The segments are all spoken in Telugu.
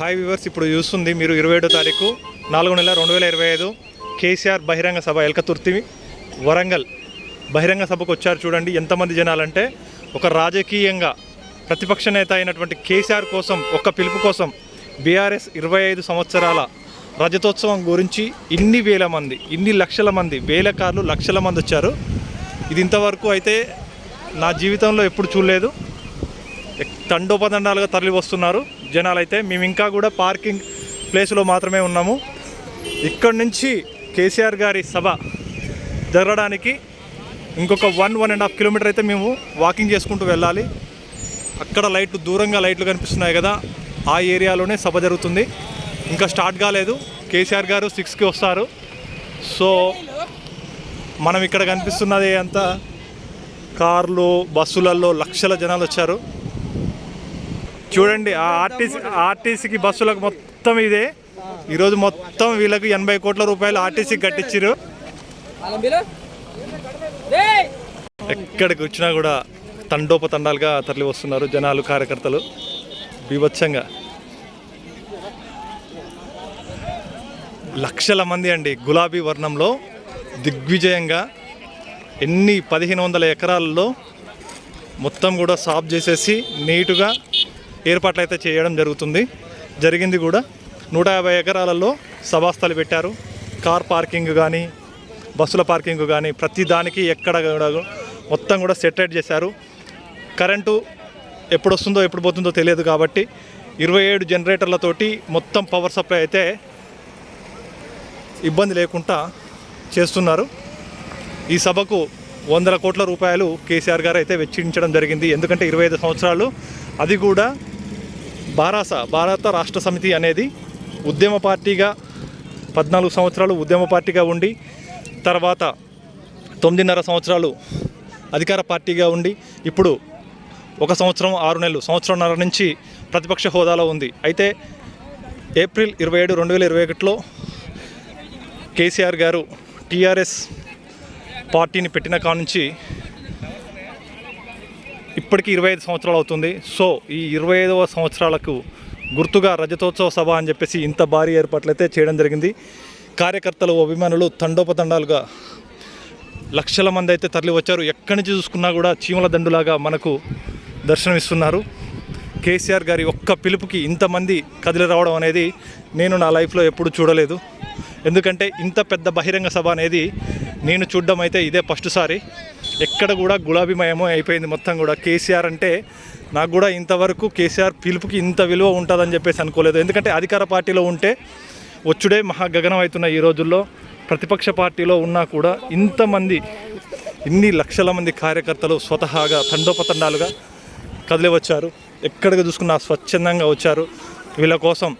హాయ్ వివర్స్ ఇప్పుడు చూస్తుంది. మీరు ఇరవై ఏడో తారీఖు నాలుగు నెల రెండు వేల ఇరవై ఐదు కేసీఆర్ బహిరంగ సభ ఎల్కతుర్తి వరంగల్ బహిరంగ సభకు వచ్చారు చూడండి. ఎంతమంది జనాలంటే ఒక రాజకీయంగా ప్రతిపక్ష నేత అయినటువంటి కేసీఆర్ కోసం ఒక్క పిలుపు కోసం బీఆర్ఎస్ ఇరవై ఐదు సంవత్సరాల రజతోత్సవం గురించి ఇన్ని వేల మంది ఇన్ని లక్షల మంది వేల కార్లు లక్షల మంది వచ్చారు. ఇది ఇంతవరకు అయితే నా జీవితంలో ఎప్పుడు చూడలేదు. తండోపదండాలుగా తరలి వస్తున్నారు జనాలు అయితే మేము ఇంకా కూడా పార్కింగ్ ప్లేస్లో మాత్రమే ఉన్నాము. ఇక్కడి నుంచి కేసీఆర్ గారి సభ జరగడానికి ఇంకొక one one and half kilometer అయితే మేము వాకింగ్ చేసుకుంటూ వెళ్ళాలి. అక్కడ లైట్లు దూరంగా లైట్లు కనిపిస్తున్నాయి కదా ఆ ఏరియాలోనే సభ జరుగుతుంది. ఇంకా స్టార్ట్ కాలేదు. కేసీఆర్ గారు సిక్స్కి వస్తారు. సో మనం ఇక్కడ కనిపిస్తున్నది అంతా కార్లు బస్సులలో లక్షల జనాలు వచ్చారు. చూడండి ఆ ఆర్టీసీ ఆర్టీసీకి బస్సులకు మొత్తం ఇదే. ఈరోజు మొత్తం వీళ్ళకి ఎనభై కోట్ల రూపాయలు ఆర్టీసీకి కట్టించారు ఎక్కడికి వచ్చినా కూడా తండోపతండాలుగా తరలి వస్తున్నారు జనాలు కార్యకర్తలు. బీభత్సంగా. లక్షల మంది అండి గులాబీ వర్ణంలో దిగ్విజయంగా ఎన్ని పదిహేను వందల ఎకరాల్లో మొత్తం కూడా సాఫ్ చేసేసి నీటుగా ఏర్పాట్లు అయితే చేయడం జరుగుతుంది. జరిగింది కూడా నూట యాభై ఎకరాలలో సభాస్థలు పెట్టారు. కార్ పార్కింగ్ కానీ బస్సుల పార్కింగ్ కానీ ప్రతి దానికి ఎక్కడ కూడా మొత్తం కూడా సెటరేట్ చేశారు. కరెంటు ఎప్పుడు వస్తుందో ఎప్పుడు పోతుందో తెలియదు కాబట్టి ఇరవై ఏడు జనరేటర్లతోటి మొత్తం పవర్ సప్లై అయితే ఇబ్బంది లేకుండా చేస్తున్నారు. ఈ సభకు వందల కోట్ల రూపాయలు కేసీఆర్ గారు అయితే వెచ్చించడం జరిగింది. ఎందుకంటే ఇరవై ఐదు సంవత్సరాలు అది కూడా బారాస భారత రాష్ట్ర సమితి అనేది ఉద్యమ పార్టీగా పద్నాలుగు సంవత్సరాలు ఉద్యమ పార్టీగా ఉండి తర్వాత తొమ్మిదిన్నర సంవత్సరాలు అధికార పార్టీగా ఉండి ఇప్పుడు ఒక సంవత్సరం ఆరు నెలలు సంవత్సరంన్నర నుంచి ప్రతిపక్ష హోదాలో ఉంది. అయితే ఏప్రిల్ ఇరవై ఏడు రెండు వేల ఇరవై ఒకటిలో కేసీఆర్ గారు టీఆర్ఎస్ పార్టీని పెట్టిన కాడ నుంచి ఇప్పటికీ ఇరవై ఐదు సంవత్సరాలు అవుతుంది. సో ఈ ఇరవై ఐదవ సంవత్సరాలకు గుర్తుగా రజతోత్సవ సభ అని చెప్పేసి ఇంత భారీ ఏర్పాట్లు అయితే చేయడం జరిగింది. కార్యకర్తలు అభిమానులు తండోపతండాలుగా లక్షల మంది అయితే తరలి వచ్చారు ఎక్కడి నుంచి చూసుకున్నా కూడా చీమల దండులాగా మనకు దర్శనమిస్తున్నారు. కేసీఆర్ గారి ఒక్క పిలుపుకి ఇంతమంది కదిలి రావడం అనేది నేను నా లైఫ్లో ఎప్పుడు చూడలేదు. ఎందుకంటే ఇంత పెద్ద బహిరంగ సభ అనేది నేను చూడడం అయితే ఇదే ఫస్ట్ సారి. ఎక్కడ కూడా గులాబీమయమో అయిపోయింది మొత్తం కూడా. కేసీఆర్ అంటే నాకు కూడా ఇంతవరకు కేసీఆర్ పిలుపుకి ఇంత విలువ ఉంటుందని చెప్పేసి అనుకోలేదు. ఎందుకంటే అధికార పార్టీలో ఉంటే వచ్చుడే మహాగగనం అవుతున్న ఈ రోజుల్లో. ప్రతిపక్ష పార్టీలో ఉన్నా కూడా ఇంతమంది ఇన్ని లక్షల మంది కార్యకర్తలు స్వతహాగా తండోపతండాలుగా కదిలి వచ్చారు. ఎక్కడికి చూసుకున్నా స్వచ్ఛందంగా వచ్చారు. వీళ్ళ కోసం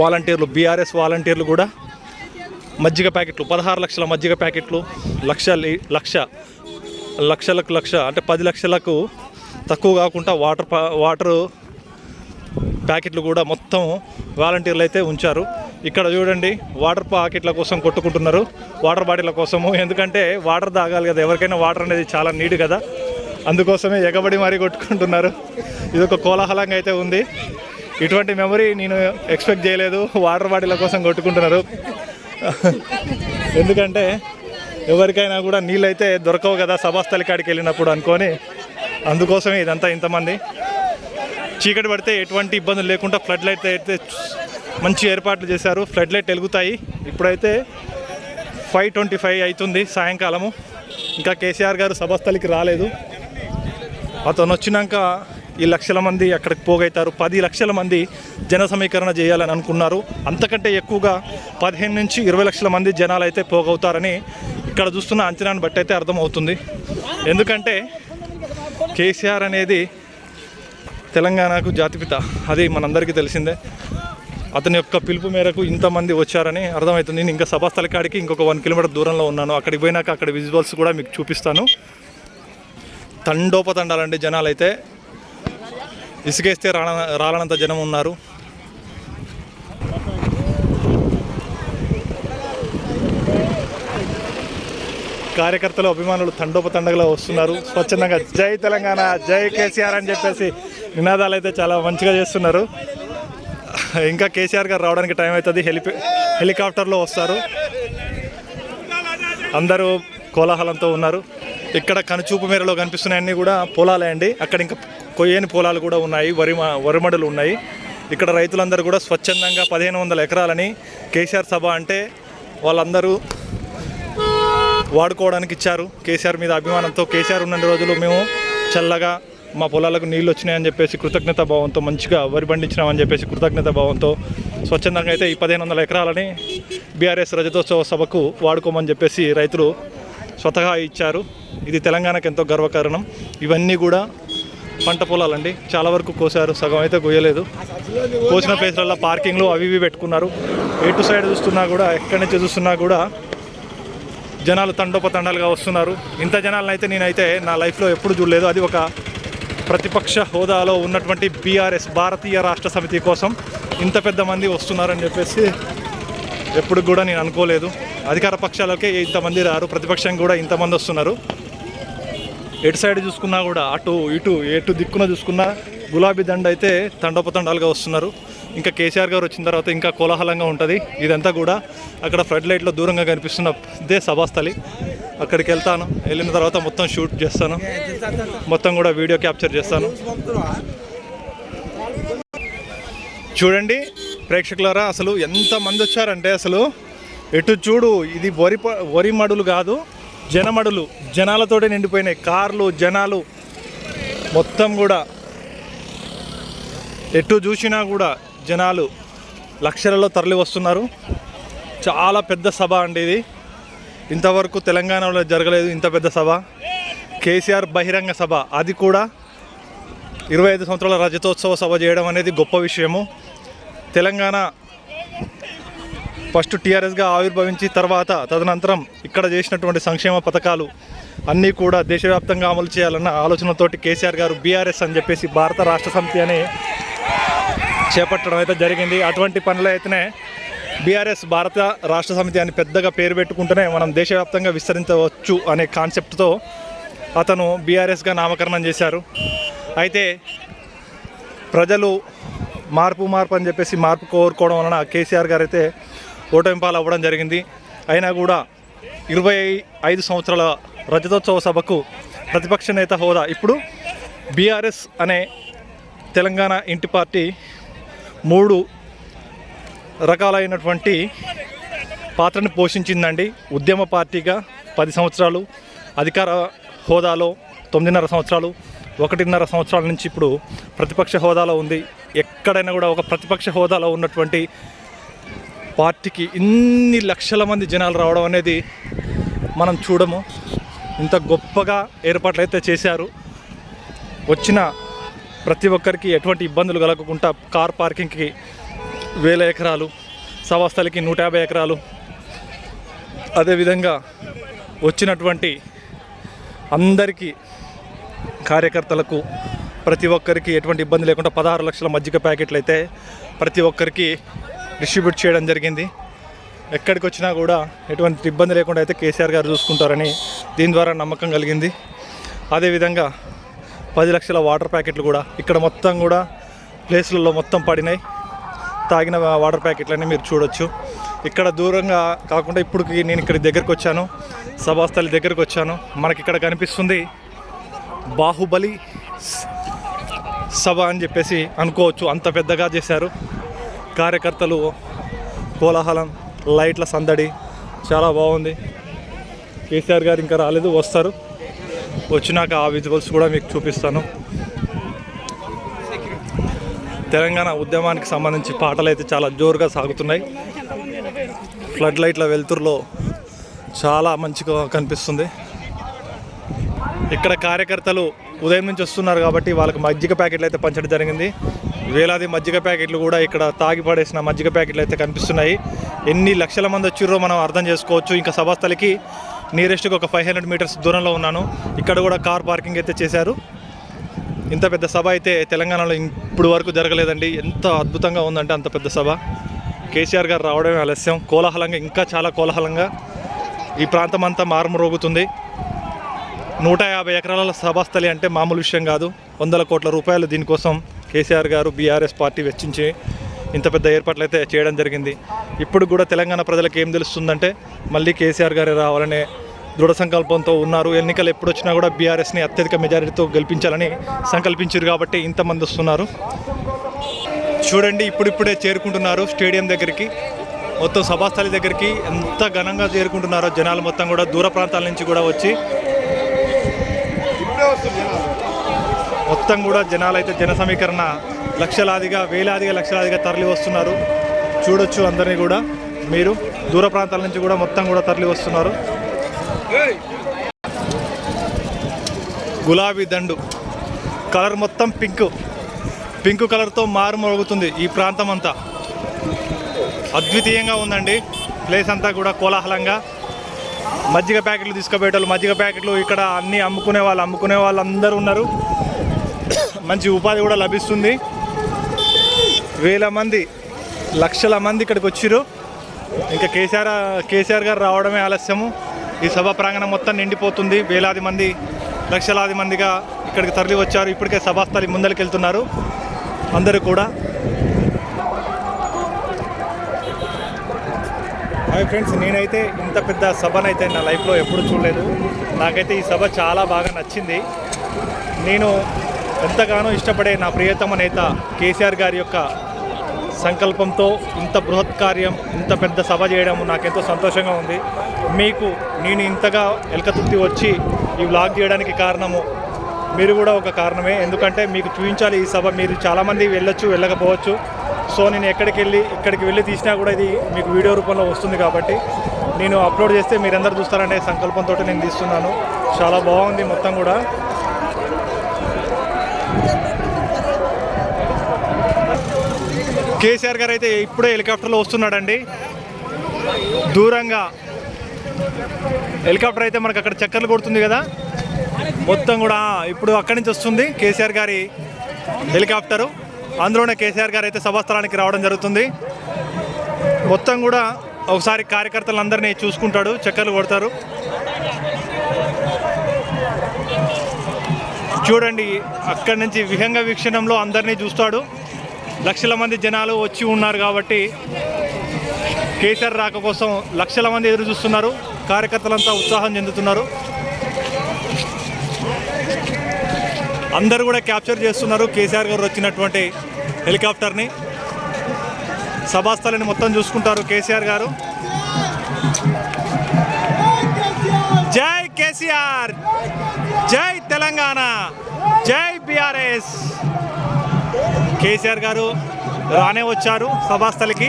వాలంటీర్లు బీఆర్ఎస్ వాలంటీర్లు కూడా మజ్జిగ ప్యాకెట్లు పదహారు లక్షల మజ్జిగ ప్యాకెట్లు లక్ష లక్ష లక్షలకు లక్ష అంటే పది లక్షలకు తక్కువ కాకుండా వాటర్ పా వాటర్ ప్యాకెట్లు కూడా మొత్తం వాలంటీర్లు అయితే ఉంచారు. ఇక్కడ చూడండి వాటర్ ప్యాకెట్ల కోసం కొట్టుకుంటున్నారు వాటర్ బాటిల్ కోసము. ఎందుకంటే వాటర్ తాగాలి కదా ఎవరికైనా వాటర్ అనేది చాలా నీడ్ కదా. అందుకోసమే ఎగబడి మరీ కొట్టుకుంటున్నారు. ఇది ఒక కోలాహలంగా అయితే ఉంది. ఇటువంటి మెమరీ నేను ఎక్స్పెక్ట్ చేయలేదు. వాటర్ బాటిల్ కోసం కొట్టుకుంటున్నారు. ఎందుకంటే ఎవరికైనా కూడా నీళ్ళు అయితే దొరకవు కదా సభాస్థలి కాడికి వెళ్ళినప్పుడు అనుకొని. అందుకోసమే ఇదంతా ఇంతమంది. చీకటి పడితే ఎటువంటి ఇబ్బందులు లేకుండా ఫ్లడ్ లైట్ అయితే మంచి ఏర్పాట్లు చేశారు. ఫ్లడ్ లైట్ వెలుగుతాయి. ఇప్పుడైతే ఫైవ్ ట్వంటీ ఫైవ్ అవుతుంది సాయంకాలము. ఇంకా కేసీఆర్ గారు సభాస్థలికి రాలేదు. అతను వచ్చినాక ఈ లక్షల మంది అక్కడికి పోగైతారు. పది లక్షల మంది జన సమీకరణ చేయాలని అనుకున్నారు. అంతకంటే ఎక్కువగా పదిహేను నుంచి ఇరవై లక్షల మంది జనాలు అయితే పోగవుతారని ఇక్కడ చూస్తున్న అంచనాను బట్టి అయితే అర్థమవుతుంది. ఎందుకంటే కేసీఆర్ అనేది తెలంగాణకు జాతిపిత అది మనందరికీ తెలిసిందే. అతని యొక్క పిలుపు మేరకు ఇంతమంది వచ్చారని అర్థమవుతుంది. నేను ఇంకా సభాస్థల కాడికి ఇంకొక వన్ కిలోమీటర్ దూరంలో ఉన్నాను. అక్కడికి పోయినాక అక్కడ విజువల్స్ కూడా మీకు చూపిస్తాను. తండోపతండాలండి జనాలు అయితే ఇసుకేస్తే రాన రాలనంత జనం ఉన్నారు. కార్యకర్తలు అభిమానులు తండోపతండగలో వస్తున్నారు. స్వచ్ఛందంగా జై తెలంగాణ జై కేసీఆర్ అని చెప్పేసి నినాదాలు అయితే చాలా మంచిగా చేస్తున్నారు. ఇంకా కేసీఆర్ గారు రావడానికి టైం అవుతుంది. హెలిపి హెలికాప్టర్లో వస్తారు. అందరూ కోలాహలంతో ఉన్నారు. ఇక్కడ కనుచూపు మేరలో కనిపిస్తున్నాయన్నీ కూడా పొలాలే అండి. అక్కడ ఇంకా కొయ్యని పొలాలు కూడా ఉన్నాయి. వరి మ- వరిమడులు ఉన్నాయి. ఇక్కడ రైతులందరూ కూడా స్వచ్ఛందంగా పదిహేను వందల ఎకరాలని కేసీఆర్ సభ అంటే వాళ్ళందరూ వాడుకోవడానికి ఇచ్చారు. కేసీఆర్ మీద అభిమానంతో కేసీఆర్ ఉన్న రోజులు మేము చల్లగా మా పొలాలకు నీళ్ళు వచ్చినాయని చెప్పేసి కృతజ్ఞత భావంతో మంచిగా వరి పండించినామని చెప్పేసి కృతజ్ఞత భావంతో స్వచ్ఛందంగా అయితే ఈ పదిహేను వందల ఎకరాలని బీఆర్ఎస్ రజతోత్సవ సభకు వాడుకోమని చెప్పేసి రైతులు స్వతహా ఇచ్చారు. ఇది తెలంగాణకు ఎంతో గర్వకారణం. ఇవన్నీ కూడా పంట పొలాలండి. చాలా వరకు కోసారు. సగం అయితే కోయలేదు కోసిన ప్లేస్లలో పార్కింగ్లు అవి ఇవి పెట్టుకున్నారు. ఎటు సైడ్ చూస్తున్నా కూడా ఎక్కడి నుంచి చూస్తున్నా కూడా జనాలు తండోపతండాలుగా వస్తున్నారు. ఇంత జనాలను అయితే నేనైతే నా లైఫ్లో ఎప్పుడు చూడలేదు. అది ఒక ప్రతిపక్ష హోదాలో ఉన్నటువంటి బీఆర్ఎస్ భారతీయ రాష్ట్ర సమితి కోసం ఇంత పెద్ద మంది వస్తున్నారని చెప్పేసి ఎప్పుడు కూడా నేను అనుకోలేదు. అధికార పక్షాలకే ఇంతమంది రారు. ప్రతిపక్షం కూడా ఇంతమంది వస్తున్నారు. ఎటు సైడ్ చూసుకున్నా కూడా అటు ఇటు ఎటు దిక్కున చూసుకున్నా గులాబీ దండ అయితే తండోపతండాలుగా వస్తున్నారు. ఇంకా కేసీఆర్ గారు వచ్చిన తర్వాత ఇంకా కోలాహలంగా ఉంటుంది. ఇదంతా కూడా అక్కడ ఫ్లడ్ లైట్లో దూరంగా కనిపిస్తున్న ఇదే సభాస్థలి. అక్కడికి వెళ్తాను. వెళ్ళిన తర్వాత మొత్తం షూట్ చేస్తాను. మొత్తం కూడా వీడియో క్యాప్చర్ చేస్తాను. చూడండి ప్రేక్షకులారా అసలు ఎంతమంది వచ్చారంటే అసలు ఎటు చూడు ఇది వరి ప- వరి మడులు కాదు జనమడులు. జనాలతోటే నిండిపోయినాయి. కార్లు జనాలు. మొత్తం కూడా ఎటు చూసినా కూడా జనాలు లక్షలలో తరలి వస్తున్నారు. చాలా పెద్ద సభ అండి ఇది. ఇంతవరకు తెలంగాణలో జరగలేదు ఇంత పెద్ద సభ. కేసీఆర్ బహిరంగ సభ. అది కూడా ఇరవై ఐదు సంవత్సరాల రజతోత్సవ సభ చేయడం అనేది గొప్ప విషయము. తెలంగాణ ఫస్ట్ టీఆర్ఎస్గా ఆవిర్భవించి తర్వాత తదనంతరం ఇక్కడ చేసినటువంటి సంక్షేమ పథకాలు అన్నీ కూడా దేశవ్యాప్తంగా అమలు చేయాలన్న ఆలోచనతోటి కేసీఆర్ గారు బీఆర్ఎస్ అని చెప్పేసి భారత రాష్ట్ర సమితి అనే చేపట్టడం అయితే జరిగింది. అటువంటి పనులు అయితేనే బీఆర్ఎస్ భారత రాష్ట్ర సమితి అని పెద్దగా పేరు పెట్టుకుంటేనే మనం దేశవ్యాప్తంగా విస్తరించవచ్చు అనే కాన్సెప్ట్తో అతను బీఆర్ఎస్గా నామకరణం చేశారు. అయితే ప్రజలు మార్పు మార్పు అని చెప్పేసి మార్పు కోరుకోవడం వలన కేసీఆర్ గారు అయితే ఓటమిపాలు అవ్వడం జరిగింది. అయినా కూడా ఇరవై ఐదు సంవత్సరాల రజతోత్సవ సభకు ప్రతిపక్ష నేత హోదా. ఇప్పుడు బీఆర్ఎస్ అనే తెలంగాణ ఇంటి పార్టీ మూడు రకాలైనటువంటి పాత్రను పోషించిందండి. ఉద్యమ పార్టీగా పది సంవత్సరాలు అధికార హోదాలో తొమ్మిదిన్నర సంవత్సరాలు ఒకటిన్నర సంవత్సరాల నుంచి ఇప్పుడు ప్రతిపక్ష హోదాలో ఉంది. ఎక్కడైనా కూడా ఒక ప్రతిపక్ష హోదాలో ఉన్నటువంటి పార్టీకి ఇన్ని లక్షల మంది జనాలు రావడం అనేది మనం చూడము. ఇంత గొప్పగా ఏర్పాట్లు అయితే చేశారు. వచ్చిన ప్రతి ఒక్కరికి ఎటువంటి ఇబ్బందులు కలగకుండా కార్ పార్కింగ్కి వేల ఎకరాలు సభాస్థలికి నూట యాభై ఎకరాలు. అదేవిధంగా వచ్చినటువంటి అందరికీ కార్యకర్తలకు ప్రతి ఒక్కరికి ఎటువంటి ఇబ్బంది లేకుండా పదహారు లక్షల మజ్జిగ ప్యాకెట్లు అయితే ప్రతి ఒక్కరికి డిస్ట్రిబ్యూట్ చేయడం జరిగింది. ఎక్కడికి వచ్చినా కూడా ఎటువంటి ఇబ్బంది లేకుండా అయితే కేసీఆర్ గారు చూసుకుంటారని దీని ద్వారా నమ్మకం కలిగింది. అదేవిధంగా పది లక్షల వాటర్ ప్యాకెట్లు కూడా ఇక్కడ మొత్తం కూడా ప్లేస్లలో మొత్తం పడినాయి. తాగిన వాటర్ ప్యాకెట్లన్నీ మీరు చూడొచ్చు. ఇక్కడ దూరంగా కాకుండా ఇప్పుడు నేను ఇక్కడ దగ్గరకు వచ్చాను. సభాస్థలి దగ్గరకు వచ్చాను. మనకి ఇక్కడ కనిపిస్తుంది బాహుబలి సభ అని చెప్పేసి అనుకోవచ్చు. అంత పెద్దగా చేశారు. కార్యకర్తలు కోలాహలం లైట్ల సందడి చాలా బాగుంది. కేసీఆర్ గారు ఇంకా రాలేదు వస్తారు. వచ్చినాక ఆ విజువల్స్ కూడా మీకు చూపిస్తాను. తెలంగాణ ఉద్యమానికి సంబంధించి పాటలు అయితే చాలా జోరుగా సాగుతున్నాయి. ఫ్లడ్ లైట్ల వెలుతురులో చాలా మంచిగా కనిపిస్తుంది. ఇక్కడ కార్యకర్తలు ఉదయం నుంచి వస్తున్నారు కాబట్టి వాళ్ళకి మజ్జిగ ప్యాకెట్లు అయితే పంచడం జరిగింది. వేలాది మజ్జిగ ప్యాకెట్లు కూడా ఇక్కడ తాగి పడేసిన మజ్జిగ ప్యాకెట్లు అయితే కనిపిస్తున్నాయి. ఎన్ని లక్షల మంది వచ్చిర్రో మనం అర్థం చేసుకోవచ్చు. ఇంకా సభాస్థలికి నియరెస్ట్గా ఒక ఫైవ్ హండ్రెడ్ మీటర్స్ దూరంలో ఉన్నాను. ఇక్కడ కూడా కార్ పార్కింగ్ అయితే చేశారు. ఇంత పెద్ద సభ అయితే తెలంగాణలో ఇప్పుడు వరకు జరగలేదండి. ఎంత అద్భుతంగా ఉందంటే అంత పెద్ద సభ. కేసీఆర్ గారు రావడమే ఆలస్యం. కోలాహలంగా ఇంకా చాలా కోలాహలంగా ఈ ప్రాంతం అంతా మారుమరోగుతుంది. నూట యాభై ఎకరాల సభాస్థలి అంటే మామూలు విషయం కాదు. వందల కోట్ల రూపాయలు దీనికోసం కేసీఆర్ గారు బీఆర్ఎస్ పార్టీ వెచ్చించి ఇంత పెద్ద ఏర్పాట్లు అయితే చేయడం జరిగింది. ఇప్పుడు కూడా తెలంగాణ ప్రజలకు ఏం తెలుస్తుందంటే మళ్ళీ కేసీఆర్ గారే రావాలనే దృఢ సంకల్పంతో ఉన్నారు. ఎన్నికలు ఎప్పుడు వచ్చినా కూడా బీఆర్ఎస్ని అత్యధిక మెజారిటీతో గెలిపించాలని సంకల్పించారు కాబట్టి ఇంతమంది వస్తున్నారు. చూడండి ఇప్పుడిప్పుడే చేరుకుంటున్నారు స్టేడియం దగ్గరికి. మొత్తం సభాస్థలి దగ్గరికి ఎంత ఘనంగా చేరుకుంటున్నారో జనాలు మొత్తం కూడా దూర ప్రాంతాల నుంచి కూడా వచ్చి మొత్తం కూడా జనాలు అయితే జన సమీకరణ లక్షలాదిగా వేలాదిగా లక్షలాదిగా తరలి వస్తున్నారు. చూడొచ్చు అందరినీ కూడా. మీరు దూర ప్రాంతాల నుంచి కూడా మొత్తం కూడా తరలి వస్తున్నారు. గులాబీ దండు. కలర్ మొత్తం పింక్. పింక్ కలర్తో మారుమోగుతుంది ఈ ప్రాంతం అంతా అద్వితీయంగా ఉందండి. ప్లేస్ అంతా కూడా కోలాహలంగా. మజ్జిగ ప్యాకెట్లు తీసుకుపోయేటోళ్ళు మజ్జిగ ప్యాకెట్లు ఇక్కడ అన్నీ అమ్ముకునే వాళ్ళు అమ్ముకునే వాళ్ళు అందరూ ఉన్నారు. మంచి ఉపాధి కూడా లభిస్తుంది. వేల మంది లక్షల మంది ఇక్కడికి వచ్చిర్రు. ఇంకా కేసీఆర్ కేసీఆర్ గారు రావడమే ఆలస్యము. ఈ సభ ప్రాంగణం మొత్తం నిండిపోతుంది. వేలాది మంది లక్షలాది మందిగా ఇక్కడికి తరలి వచ్చారు. ఇప్పటికే సభాస్థలి ముందరికి వెళ్తున్నారు అందరూ కూడా. హాయ్ ఫ్రెండ్స్ నేనైతే ఇంత పెద్ద సభనైతే నా లైఫ్లో ఎప్పుడు చూడలేదు. నాకైతే ఈ సభ చాలా బాగా నచ్చింది. నేను ఎంతగానో ఇష్టపడే నా ప్రియతమ నేత కేసీఆర్ గారి యొక్క సంకల్పంతో ఇంత బృహత్ కార్యం ఇంత పెద్ద సభ చేయడం నాకెంతో సంతోషంగా ఉంది. మీకు నేను ఇంతగా ఎలకతుర్తి వచ్చి ఈ వ్లాగ్ చేయడానికి కారణము మీరు కూడా ఒక కారణమే. ఎందుకంటే మీకు చూపించాలి ఈ సభ మీరు చాలామంది వెళ్ళొచ్చు వెళ్ళకపోవచ్చు. సో నేను ఎక్కడికి వెళ్ళి ఇక్కడికి వెళ్ళి తీసినా కూడా ఇది మీకు వీడియో రూపంలో వస్తుంది కాబట్టి నేను అప్లోడ్ చేస్తే మీరందరూ చూస్తారనే సంకల్పంతో నేను తీస్తున్నాను. చాలా బాగుంది మొత్తం కూడా. కేసీఆర్ గారు అయితే ఇప్పుడే హెలికాప్టర్లో వస్తున్నాడండి. దూరంగా హెలికాప్టర్ అయితే మనకు అక్కడ చక్కర్లు కొడుతుంది కదా. మొత్తం కూడా ఇప్పుడు అక్కడి నుంచి వస్తుంది కేసీఆర్ గారి హెలికాప్టరు. అందులోనే కేసీఆర్ గారు అయితే సభాస్థలానికి రావడం జరుగుతుంది. మొత్తం కూడా ఒకసారి కార్యకర్తలందరినీ చూసుకుంటాడు చక్కర్లు కొడతారు. చూడండి అక్కడి నుంచి విహంగ వీక్షణంలో అందరినీ చూస్తాడు. లక్షల మంది జనాలు వచ్చి ఉన్నారు కాబట్టి కేసీఆర్ రాక కోసం లక్షల మంది ఎదురు చూస్తున్నారు. కార్యకర్తలంతా ఉత్సాహం చెందుతున్నారు. అందరూ కూడా క్యాప్చర్ చేస్తున్నారు. కేసీఆర్ గారు వచ్చినటువంటి హెలికాప్టర్ని. సభాస్థలిని మొత్తం చూసుకుంటారు కేసీఆర్ గారు. జై కేసీఆర్! జై తెలంగాణ! జై బీఆర్ఎస్! కేసీఆర్ గారు రానే వచ్చారు సభాస్థలికి.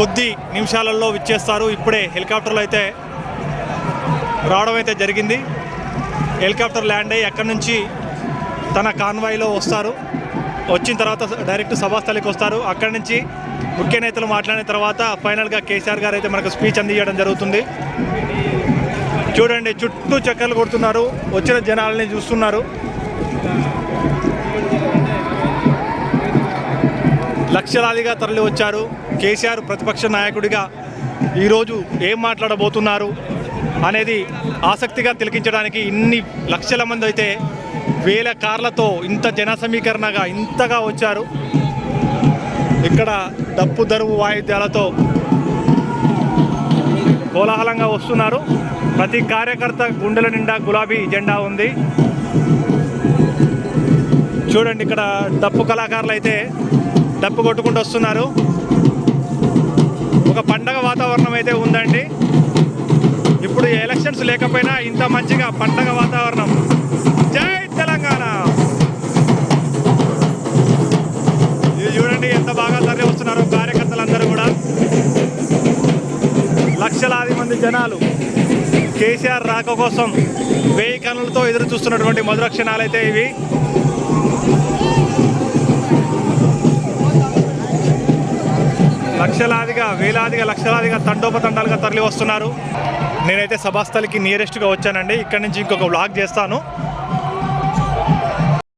కొద్ది నిమిషాలలో విచ్చేస్తారు. ఇప్పుడే హెలికాప్టర్లో అయితే రావడం అయితే జరిగింది. హెలికాప్టర్ ల్యాండ్ అయ్యి అక్కడి నుంచి తన కాన్వాయ్లో వస్తారు. వచ్చిన తర్వాత డైరెక్ట్ సభాస్థలికి వస్తారు. అక్కడి నుంచి ముఖ్య నేతలు మాట్లాడిన తర్వాత ఫైనల్గా కేసీఆర్ గారు అయితే మనకు స్పీచ్ అందించడం జరుగుతుంది. చూడండి చుట్టూ చక్కర్లు కొడుతున్నారు. వచ్చిన జనాలని చూస్తున్నారు. లక్షలాదిగా తరలి వచ్చారు కేసీఆర్ ప్రతిపక్ష నాయకుడిగా ఈరోజు ఏం మాట్లాడబోతున్నారు అనేది ఆసక్తిగా తిలకించడానికి ఇన్ని లక్షల మంది అయితే వేల కార్లతో ఇంత జన సమీకరణగా ఇంతగా వచ్చారు. ఇక్కడ డప్పు దరువు వాయిద్యాలతో కోలాహలంగా వస్తున్నారు. ప్రతి కార్యకర్త గుండెల నిండా గులాబీ జెండా ఉంది. చూడండి ఇక్కడ డప్పు కళాకారులు అయితే డప్పు కొట్టుకుంటూ వస్తున్నారు. ఒక పండగ వాతావరణం అయితే ఉందండి. ఇప్పుడు ఎలక్షన్స్ లేకపోయినా ఇంత మంచిగా పండగ వాతావరణం. జై తెలంగాణ! ఇది చూడండి ఎంత బాగా తరలి వస్తున్నారు కార్యకర్తలందరూ కూడా. లక్షలాది మంది జనాలు కేసీఆర్ రాక కోసం వెయ్యి కనులతో ఎదురు చూస్తున్నటువంటి మధుర క్షణాలైతే ఇవి. లక్షలాదిగా వేలాదిగా లక్షలాదిగా తండోపతండాలుగా తరలి వస్తున్నారు నేనైతే సభాస్థలికి నియరెస్ట్గా వచ్చానండి. ఇక్కడ నుంచి ఇంకొక వ్లాగ్ చేస్తాను.